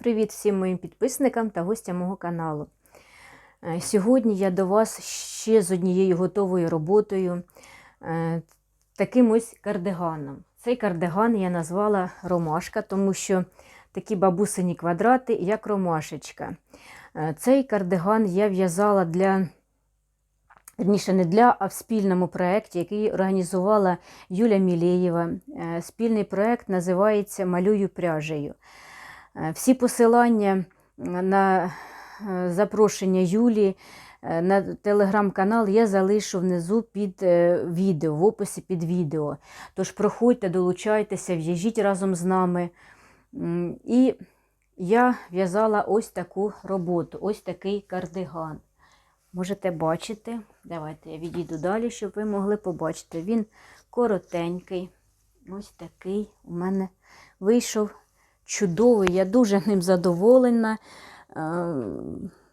Привіт всім моїм підписникам та гостям мого каналу. Е, Сьогодні я до вас ще з однією готовою роботою, е, таким ось кардиганом. Цей кардиган я назвала ромашка, тому що такі бабусині квадрати, як ромашечка. Е, Цей кардиган я в'язала для, верніше не для, а в спільному проєкті, який організувала Юля Мілєєва. Спільний проєкт називається Малюю пряжею. Е, Всі посилання на е, запрошення Юлі е, на телеграм-канал я залишу внизу під відео, в описі під відео. Тож проходьте, долучайтеся, в'яжіть разом з нами. І я в'язала ось таку роботу, ось такий кардиган. Можете бачити. Давайте я відійду далі, щоб ви могли побачити. Він коротенький. Ось такий у мене вийшов чудовий. Я дуже ним задоволена. Е,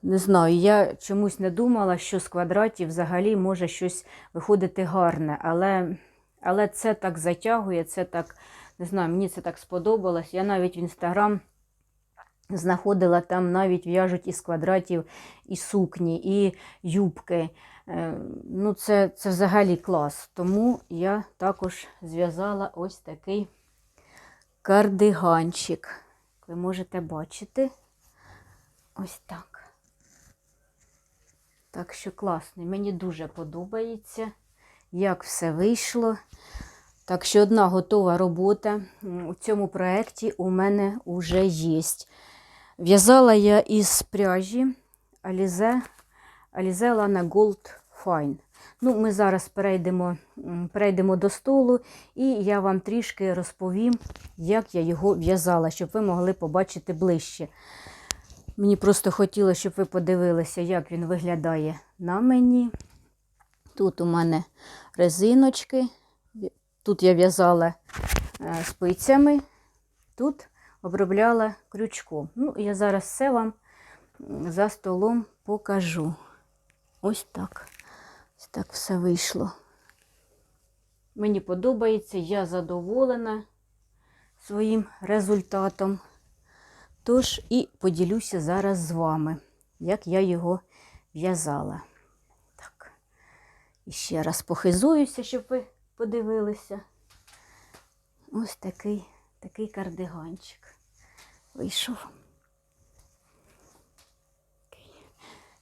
Не знаю, я чомусь не думала, що з квадратів взагалі може щось виходити гарне, але, але це так затягує, це так, не знаю, мені це так сподобалось. Я навіть в інстаграм знаходила там навіть в'яжуть із квадратів і сукні, і юбки. Е, Ну, це, це взагалі клас. Тому я також зв'язала ось такий кардиганчик. Як ви можете бачити. Ось так. Так що класний. Мені дуже подобається, як все вийшло. Так що одна готова робота у цьому проєкті у мене вже є. В'язала я із пряжі Alize, Alize Lana Gold Fine. Ну, ми зараз перейдемо, перейдемо до столу, і я вам трішки розповім, як я його в'язала, щоб ви могли побачити ближче. Мені просто хотілося, щоб ви подивилися, як він виглядає на мені. Тут у мене резиночки. Тут я в'язала е, спицями, тут обробляла крючком. Ну, я зараз все вам за столом покажу. Ось так. Так все вийшло. Мені подобається, я задоволена своїм результатом. Тож і поділюся зараз з вами, як я його в'язала. Так. І ще раз похизуюся, щоб ви подивилися. Ось такий, такий кардиганчик вийшов.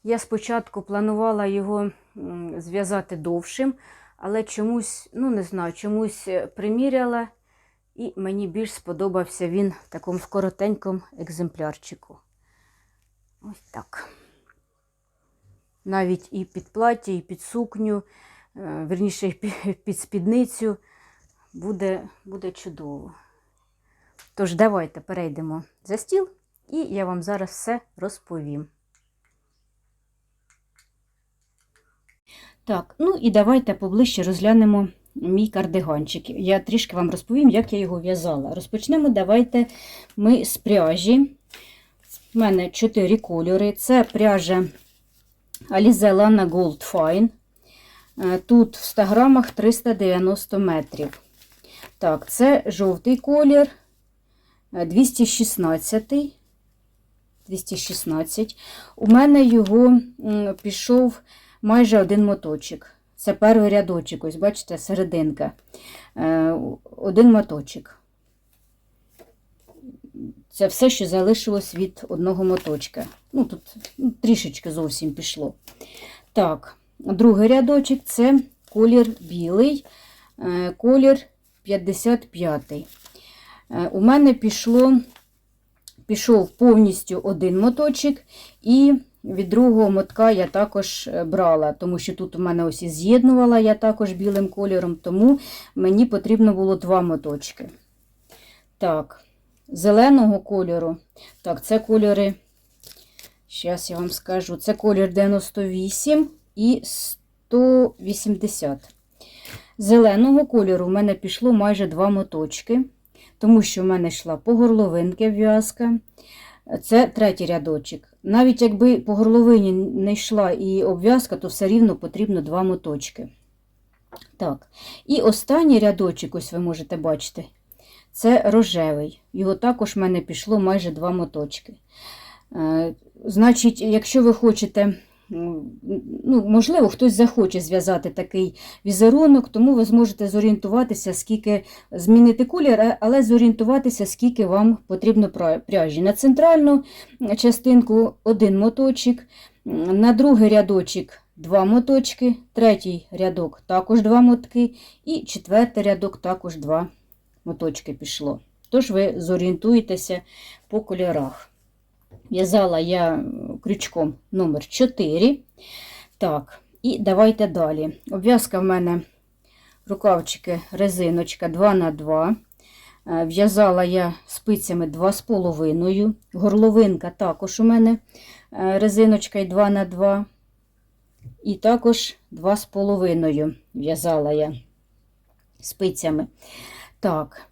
Я спочатку планувала його зв'язати довшим, але чомусь, ну не знаю, чомусь е, приміряла, і мені більш сподобався він в такому коротенькому екземплярчику. Ось так. Навіть і під плаття, і під сукню, е, верніше, під спідницю буде, буде чудово. Тож, давайте перейдемо за стіл, і я вам зараз все розповім. Так, ну і давайте поближче розглянемо мій кардиганчик. Я трішки вам розповім, як я його в'язала. Розпочнемо давайте ми з пряжі. У мене 4 кольори. Це пряжа Alize Lana Gold Fine. Е, Тут в 100 грамах 390 метрів. Так, це жовтий колір, е, 216. 216. У мене його пішов майже один моточок. Це перший рядочок, ось бачите, серединка. Е, Один моточок. Це все, що залишилось від одного моточка. Ну, тут ну, трішечки зовсім пішло. Так, другий рядочок це колір білий, е, колір 55. Е, У мене пішло, пішов повністю один моточок, і від другого мотка я також е, брала, тому що тут у мене ось і з'єднувала я також білим кольором, тому мені потрібно було два моточки. Так, зеленого кольору. Так, це кольори, зараз я вам скажу, це колір 98 і 180. Зеленого кольору в мене пішло майже два моточки, тому що в мене йшла по горловинки в'язка. Це третій рядочок. Навіть якби по горловині не йшла і обв'язка, то все рівно потрібно два моточки. Так, і останній рядочок, ось ви можете бачити, Це рожевий. Його також в мене пішло майже два моточки. Е, Значить, якщо ви хочете, ну, можливо, хтось захоче зв'язати такий візерунок, тому ви зможете зорієнтуватися, скільки змінити колір, але зорієнтуватися, скільки вам потрібно пряжі. На центральну частинку один моточок, на другий рядочок два моточки, третій рядок також два мотки, і четвертий рядок також два моточки пішло. Тож ви зорієнтуєтеся по кольорах. В'язала я крючком номер 4. Так, і давайте далі. Обв'язка в мене рукавчики, резиночка 2х2. Е, В'язала я спицями 2,5. Горловинка також у мене е, резиночка 2х2. І також 2,5 в'язала я спицями. Так.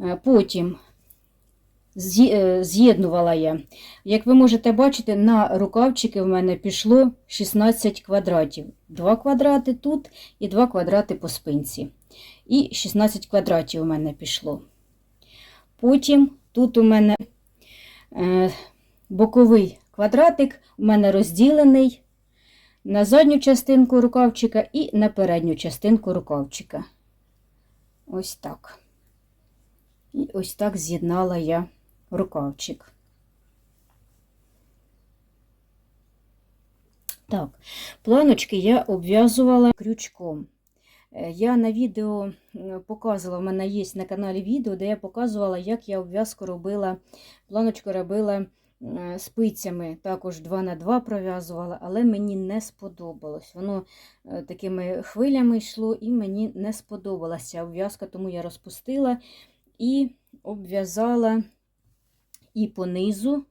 Е, Потім з'єднувала я. Як ви можете бачити, на рукавчики в мене пішло 16 квадратів. 2 квадрати тут і 2 квадрати по спинці. І 16 квадратів у мене пішло. Потім тут у мене е, боковий квадратик у мене розділений на задню частинку рукавчика і на передню частинку рукавчика. Ось так. І ось так з'єднала я рукавчик. Так, планочки я обв'язувала крючком. Е, Я на відео показувала, в мене є на каналі відео, де я показувала, як я обв'язку робила, планочку робила спицями, також 2 на 2 пров'язувала, але мені не сподобалось. Воно е, такими хвилями йшло, і мені не сподобалася обв'язка, тому я розпустила і обв'язала і по низу.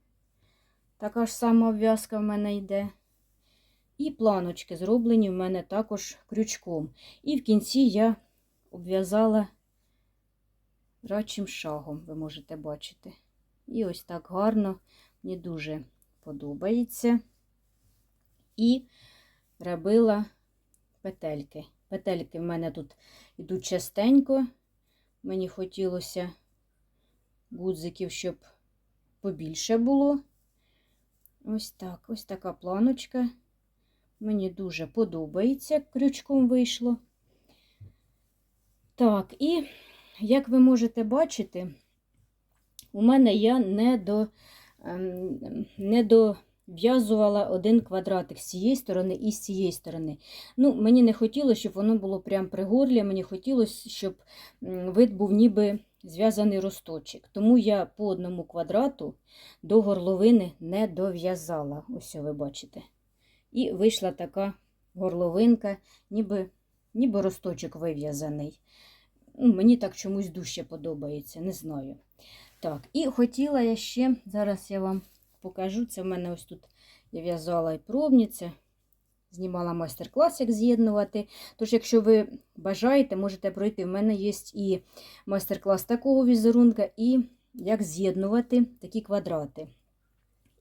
Така ж сама обв'язка в мене йде. І планочки зроблені в мене також крючком. І в кінці я обв'язала рачим шагом, ви можете бачити. І ось так гарно, мені дуже подобається. І робила петельки. Петельки в мене тут йдуть частенько. Мені хотілося гудзиків, щоб побільше було. Ось так, ось така планочка. Мені дуже подобається, крючком вийшло. Так, і як ви можете бачити, у мене я не до, ем, не дов'язувала один квадратик з цієї сторони і з цієї сторони. Ну, Мені не хотілося, щоб воно було прямо при горлі, мені хотілося, щоб вид був ніби зв'язаний росточок. Тому я по одному квадрату до горловини не дов'язала. Ось ви бачите. І вийшла така горловинка, ніби, ніби росточок вив'язаний. Ну, мені так чомусь дужче подобається, не знаю. Так, і хотіла я ще, зараз я вам покажу, це в мене ось тут я в'язала і пробниця, знімала майстер-клас, як з'єднувати. Тож, якщо ви бажаєте, можете пройти. В мене є і майстер-клас такого візерунка, і як з'єднувати такі квадрати.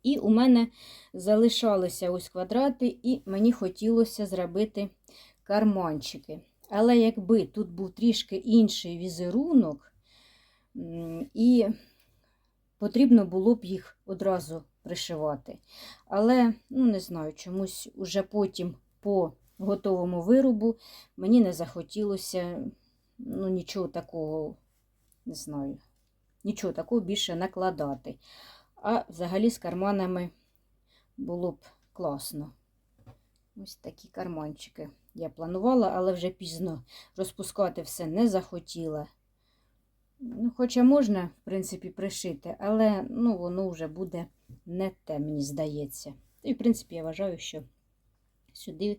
І у мене залишалися ось квадрати, і мені хотілося зробити карманчики. Але якби тут був трішки інший візерунок, і потрібно було б їх одразу пришивати. Але, ну, не знаю, чомусь уже потім по готовому виробу мені не захотілося ну, нічого такого, не знаю, нічого такого більше накладати. А взагалі з карманами було б класно. Ось такі карманчики я планувала, але вже пізно розпускати все не захотіла. Ну, Хоча можна, в принципі, пришити, але ну, воно вже буде не те, мені здається. І, в принципі, я вважаю, що сюди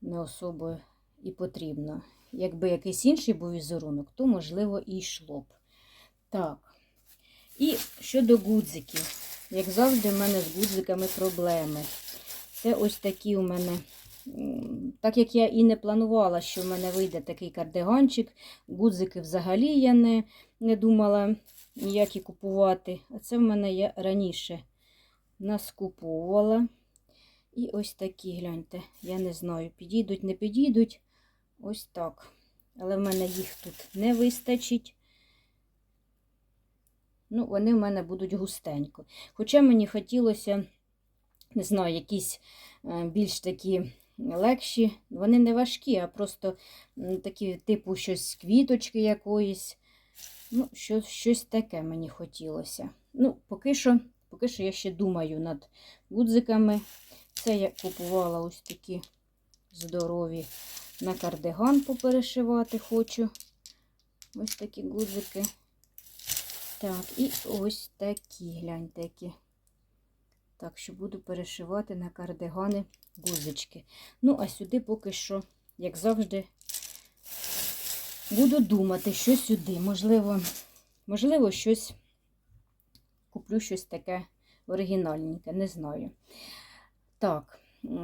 не особо і потрібно. Якби якийсь інший був візерунок, то, можливо, і йшло б. Так. І щодо гудзиків. Як завжди, в мене з гудзиками проблеми. Це ось такі у мене, так як я і не планувала, що в мене вийде такий кардиганчик, гудзики взагалі я не, не думала ніякі купувати. А це в мене я раніше наскуповувала. І ось такі, гляньте, я не знаю, підійдуть, не підійдуть. Ось так. але в мене їх тут не вистачить. Ну, вони в мене будуть густенько. Хоча мені хотілося, не знаю, якісь е, більш такі легші. Вони не важкі, а просто такі, типу, щось квіточки якоїсь. Ну, щось, щось таке мені хотілося. Ну, поки що, поки що я ще думаю над гудзиками. Це я купувала ось такі здорові на кардиган поперешивати хочу. Ось такі гудзики. Так, і ось такі, гляньте, які. Так що буду перешивати на кардигани гузички. Ну, а сюди поки що, як завжди, буду думати, що сюди. Можливо, можливо, щось куплю щось таке оригінальненьке, не знаю. Так,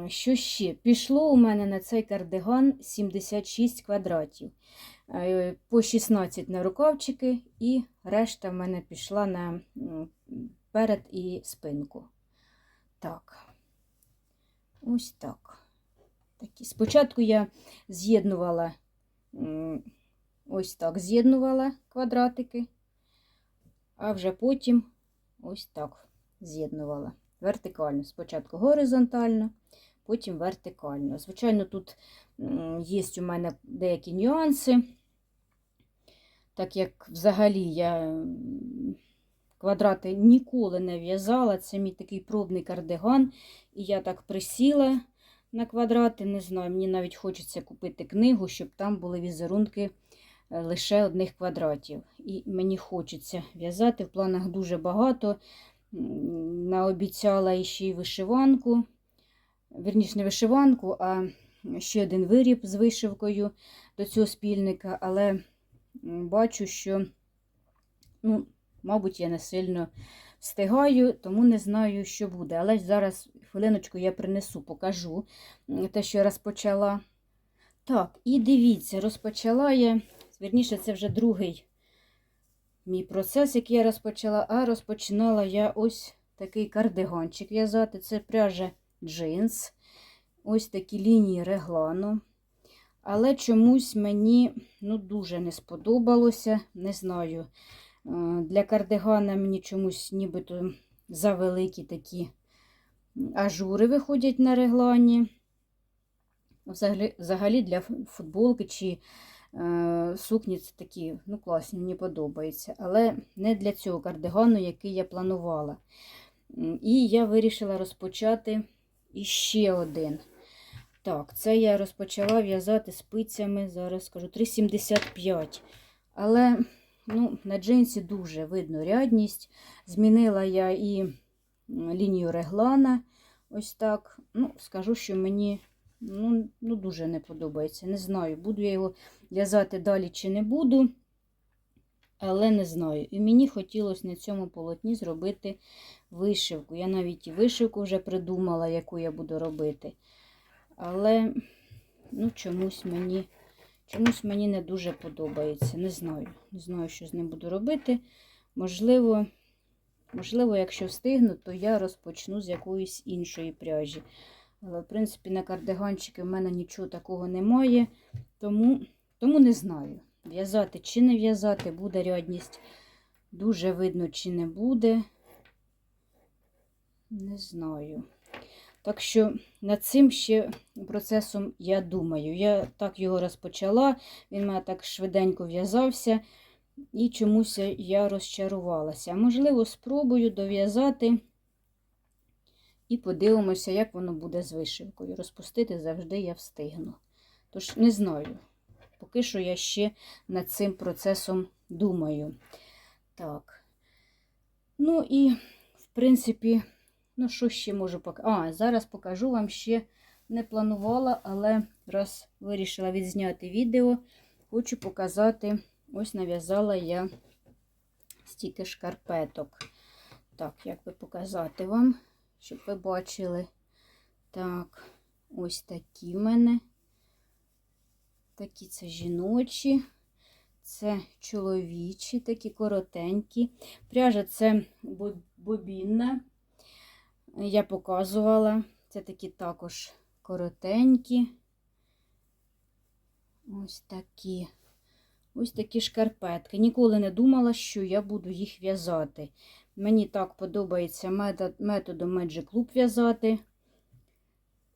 що ще? Пішло у мене на цей кардиган 76 квадратів. Е, По 16 на рукавчики, і решта в мене пішла на перед і спинку. Так, ось так. Спочатку я з'єднувала ось так, з'єднувала квадратики, а вже потім ось так з'єднувала. Вертикально. Спочатку горизонтально, потім вертикально. Звичайно, тут є у мене деякі нюанси. Так як взагалі я квадрати ніколи не в'язала, це мій такий пробний кардиган, і я так присіла на квадрати. Не знаю, мені навіть хочеться купити книгу, щоб там були візерунки лише одних квадратів. І мені хочеться в'язати. В планах дуже багато. Наобіцяла ще й вишиванку. Вірніше, не вишиванку, а ще один виріб з вишивкою до цього спільника, але бачу, що, ну, мабуть, я не сильно встигаю, тому не знаю, що буде. Але зараз хвилиночку я принесу, покажу те, що я розпочала. Так, і дивіться, розпочала я, вірніше, це вже другий мій процес, який я розпочала, а розпочинала я ось такий кардиганчик в'язати. Це пряжа джинс, ось такі лінії реглану. Але чомусь мені ну, дуже не сподобалося. Не знаю. е, Для кардигана мені чомусь нібито завеликі такі ажури виходять на реглані. Взагалі, взагалі для футболки чи сукні це такі ну, класні, мені подобаються. Але не для цього кардигану, який я планувала. І я вирішила розпочати іще один. Так, це я розпочала в'язати спицями, зараз скажу, 3,75. Але ну, на джинсі дуже видно рядність. Змінила я і лінію реглана. Ось так. Ну, скажу, що мені ну, ну, дуже не подобається. Не знаю, буду я його в'язати далі чи не буду. Але не знаю. І мені хотілося на цьому полотні зробити вишивку. Я навіть і вишивку вже придумала, яку я буду робити. Але ну, чомусь мені чомусь мені не дуже подобається. Не знаю. Не знаю, що з ним буду робити. Можливо, можливо, якщо встигну, то я розпочну з якоїсь іншої пряжі. Але, в принципі, на кардиганчики в мене нічого такого немає, тому, тому не знаю. В'язати чи не в'язати, буде рядність. Дуже видно, чи не буде. Не знаю. Так що над цим ще процесом я думаю. Я так його розпочала, він мене так швиденько в'язався, і чомусь я розчарувалася. Можливо, спробую дов'язати і подивимося, як воно буде з вишивкою. Розпустити завжди я встигну. Тож, не знаю. Поки що я ще над цим процесом думаю. Так. Ну і, в принципі, ну, що ще можу показати? А, зараз покажу вам ще не планувала, але раз вирішила відзняти відео, хочу показати, ось нав'язала я стільки шкарпеток. Так, як би показати вам, щоб ви бачили. Так, ось такі в мене. Такі це жіночі, це чоловічі, такі коротенькі. Пряжа це бобінна. Я показувала. Це такі також коротенькі. Ось такі. Ось такі шкарпетки. Ніколи не думала, що я буду їх в'язати. Мені так подобається метод, методом Magic Loop в'язати.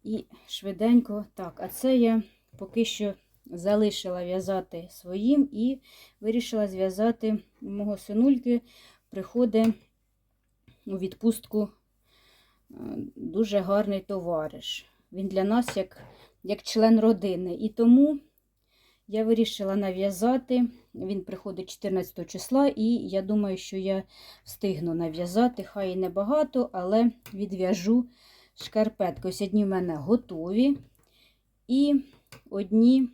І швиденько. Так, а це я поки що залишила в'язати своїм і вирішила зв'язати у мого синульки. Приходить у відпустку е, дуже гарний товариш. Він для нас як, як член родини. І тому я вирішила нав'язати. Він приходить 14 числа, і я думаю, що я встигну нав'язати. Хай і небагато, але відв'яжу шкарпетки. Ось одні в мене готові. І одні,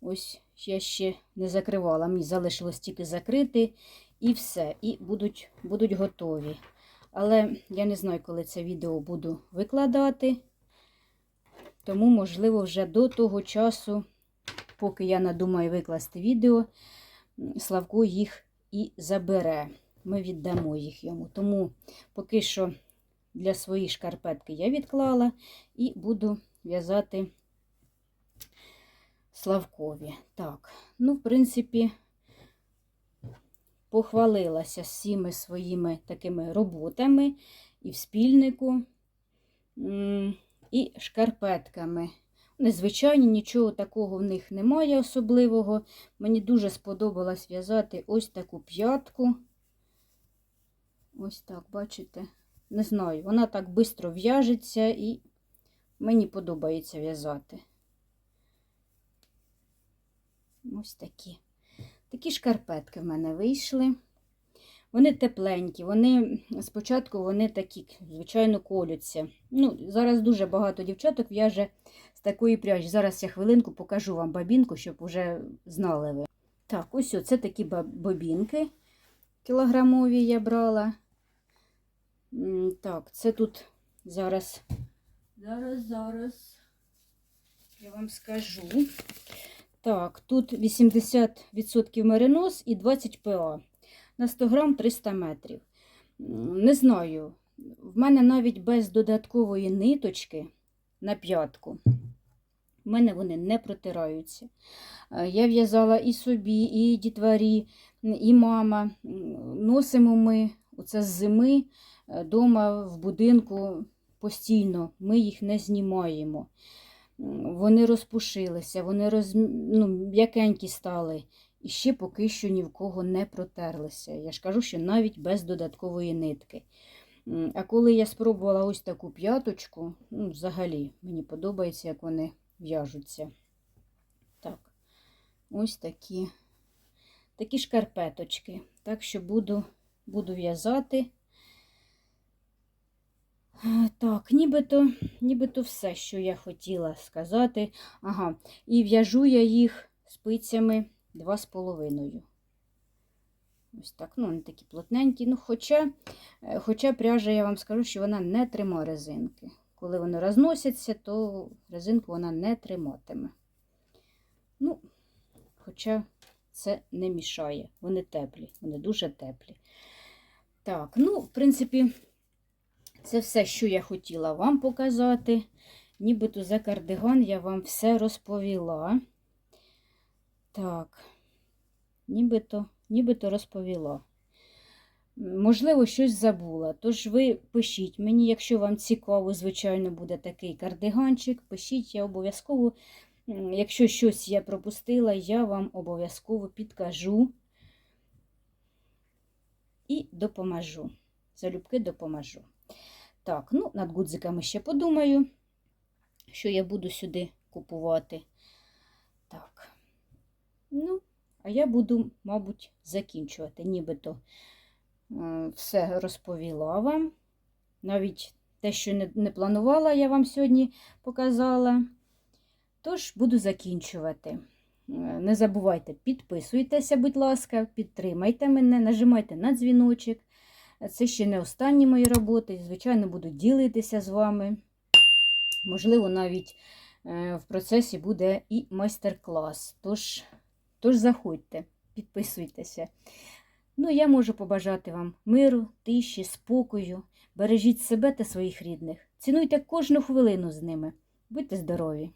ось я ще не закривала. Мені залишилось тільки закрити і все. І будуть, будуть готові. Але я не знаю, коли це відео буду викладати. Тому, можливо, вже до того часу, поки я надумаю викласти відео, Славко їх і забере. Ми віддамо їх йому. Тому поки що для своєї шкарпетки я відклала і буду в'язати Славкові. Так, ну, в принципі, похвалилася всіми своїми такими роботами і в спільнику, і шкарпетками. Незвичайні, нічого такого в них немає особливого. Мені дуже сподобалось в'язати ось таку п'ятку. Ось так, бачите? Не знаю, вона так швидко в'яжеться і мені подобається в'язати. Ось такі. Такі шкарпетки в мене вийшли. Вони тепленькі, вони спочатку вони такі, звичайно, колються. Ну, Зараз дуже багато дівчаток в'яже з такої пряжі. Зараз я хвилинку покажу вам бабінку, щоб вже знали ви. Так, ось це такі бобінки кілограмові я брала. Так, це тут зараз. Зараз, зараз. Я вам скажу. Так, тут 80% меринос і 20 ПА. На 100 грам 300 метрів. Не знаю. В мене навіть без додаткової ниточки на п'ятку. В мене вони не протираються. Е, Я в'язала і собі, і дітварі, і мама. Носимо ми оце з зими вдома в будинку постійно. Ми їх не знімаємо. Вони розпушилися, вони роз... ну, м'якенькі стали. І ще поки що ні в кого не протерлися. Я ж кажу, що навіть без додаткової нитки. А коли я спробувала ось таку п'яточку, ну, взагалі мені подобається, як вони в'яжуться. Так, ось такі, такі шкарпеточки. Так що буду, буду в'язати. Так, нібито, нібито все, що я хотіла сказати. Ага, і в'яжу я їх спицями два з половиною. Ось так, ну, вони такі плотненькі. Ну, хоча, е, хоча пряжа, я вам скажу, що вона не трима резинки. Коли вони розносяться, то резинку вона не триматиме. Ну, хоча це не мішає. Вони теплі, вони дуже теплі. Так, ну, в принципі, це все, що я хотіла вам показати. Нібито за кардиган я вам все розповіла. Так, нібито, нібито розповіла. Можливо, щось забула. Тож ви пишіть мені, якщо вам цікаво, звичайно, буде такий кардиганчик. Пишіть, я обов'язково, якщо щось я пропустила, я вам обов'язково підкажу і допоможу. Залюбки допоможу. Так, ну, над гудзиками ще подумаю, що я буду сюди купувати. Так. Ну, а я буду, мабуть, закінчувати. Нібито е, все розповіла вам. Навіть те, що не, планувала, я вам сьогодні показала. Тож буду закінчувати. Е, Не забувайте, підписуйтеся, будь ласка, підтримайте мене, нажимайте на дзвіночок. Це ще не останні мої роботи. Звичайно, буду ділитися з вами. Можливо, навіть е, в процесі буде і майстер-клас. Тож, тож заходьте, підписуйтеся. Ну, я можу побажати вам миру, тиші, спокою. Бережіть себе та своїх рідних. Цінуйте кожну хвилину з ними. Будьте здорові!